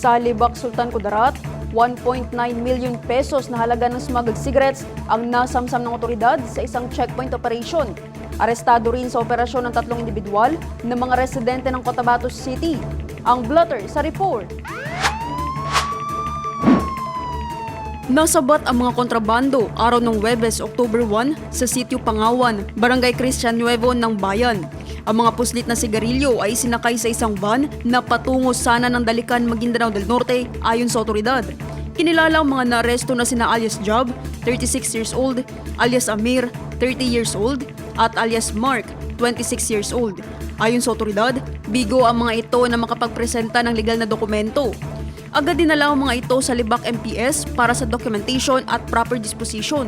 Sa Libak Sultan Kudarat, 1.9 million pesos na halaga ng smuggled cigarettes ang nasamsam ng otoridad sa isang checkpoint operation. Arestado rin sa operasyon ng tatlong individual na mga residente ng Cotabato City. Ang blotter sa report. Nasabat ang mga kontrabando araw ng Webes, October 1 sa sitio Pangawan, Barangay Christian Nuevo ng Bayan. Ang mga puslit na sigarilyo ay sinakay sa isang van na patungo sana ng Dalikan, Maguindanao del Norte ayon sa otoridad. Kinilala ang mga naaresto na sina alias Job, 36 years old, alias Amir, 30 years old, at alias Mark, 26 years old. Ayon sa otoridad, bigo ang mga ito na makapagpresenta ng legal na dokumento. Agad dinala ang mga ito sa Libak MPS para sa documentation at proper disposition.